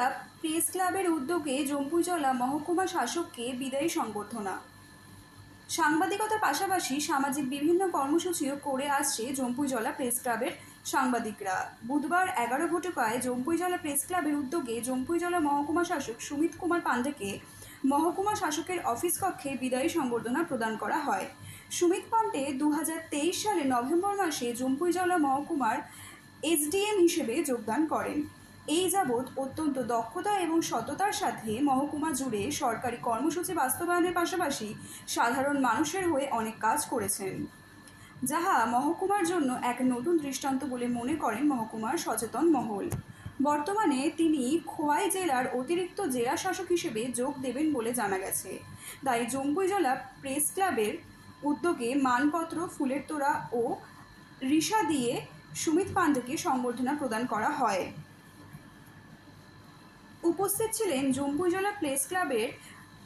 Jampuijala press ক্লাবের উদ্যোগে জম্পুইজলা মহকুমা শাসককে বিদায়ী সংবর্ধনা। সাংবাদিকতার পাশাপাশি সামাজিক বিভিন্ন কর্মসূচিও করে আসছে জম্পুইজলা প্রেস ক্লাবের সাংবাদিকরা। বুধবার এগারো ঘটকায় জম্পুইজলা প্রেস ক্লাবের উদ্যোগে জম্পুইজলা মহকুমা শাসক সুমিত কুমার পাণ্ডেকে মহকুমা শাসকের অফিস কক্ষে বিদায়ী সংবর্ধনা প্রদান করা হয়। সুমিত পাণ্ডে দু সালে নভেম্বর মাসে জম্পুইজলা মহকুমার এসডিএম হিসেবে যোগদান করেন। এই যাবৎ অত্যন্ত দক্ষতা এবং সততার সাথে মহকুমা জুড়ে সরকারি কর্মসূচি বাস্তবায়নের পাশাপাশি সাধারণ মানুষের হয়ে অনেক কাজ করেছেন। যাহা মহকুমার জন্য এক নতুন দৃষ্টান্ত বলে মনে করেন মহকুমার সচেতন মহল। বর্তমানে তিনি খোয়াই জেলার অতিরিক্ত জেলা শাসক হিসেবে যোগ দেবেন বলে জানা গেছে। তাই জম্পুইজলা প্রেস ক্লাবের উদ্যোগে মানপত্র, ফুলের তোড়া ও রিসা দিয়ে সুমিত পাণ্ডেকে সংবর্ধনা প্রদান করা হয়। উপস্থিত ছিলেন জম্পুইজলা প্রেস ক্লাবের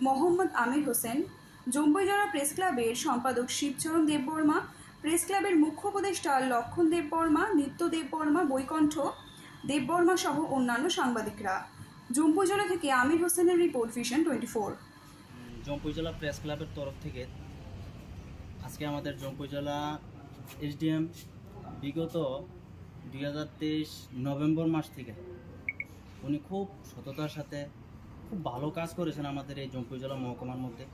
মোহাম্মদ আমির হোসেন জম্পুইজলা প্রেস ক্লাবের সম্পাদক শিবচরণ দেববর্মা, প্রেস ক্লাবের মুখ্য উপদেষ্টা লক্ষণ দেববর্মা, নিত্য দেববর্মা, বৈকণ্ঠ দেববর্মা সহ অন্যান্য সাংবাদিকরা। জম্পুইজলা থেকে আমির হোসেনের report Vision twenty four. Jampui জেলা প্রেস ক্লাবের তরফ থেকে আজকে আমাদের জম্পুই জেলা এসডিএম বিগত দুই হাজার তেইশ নভেম্বর মাস থেকে উনি খুব সততার সাথে খুব ভালো কাজ করেছেন আমাদের এই জম্পুই জেলা মহকুমার মধ্যে।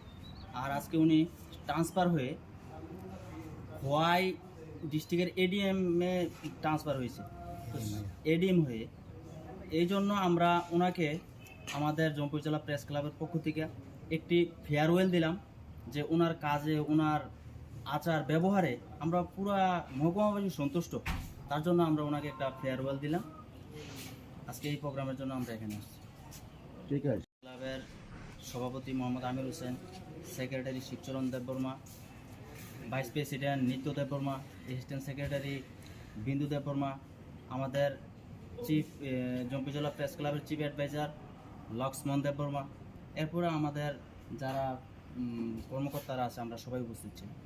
আর আজকে উনি ট্রান্সফার হয়ে খোয়াই ডিস্ট্রিক্টের এডিএমে ট্রান্সফার হয়েছে। এডিএম হয়ে এই জন্য আমরা ওনাকে আমাদের জম্পুই জেলা প্রেস ক্লাবের পক্ষ থেকে একটি ফেয়ারওয়েল দিলাম যে ওনার কাজে ওনার আচার ব্যবহারে আমরা পুরা মহকুমাবাসী সন্তুষ্ট। তার জন্য আমরা ওনাকে একটা ফেয়ারওয়েল দিলাম। আজকে এই প্রোগ্রামের জন্য আমরা এখানে আসছি। ঠিক আছে। ক্লাবের সভাপতি Mohammad Amir Hossain secretary Shibcharan Debbarma vice president Nitya Debbarma assistant secretary Bindu Debbarma আমাদের চিফ জম্পি জেলা প্রেস ক্লাবের চিফ অ্যাডভাইজার লক্ষ্মণ দেববর্মা এরপরে আমাদের যারা কর্মকর্তারা আছে আমরা সবাই উপস্থিত ছিলাম।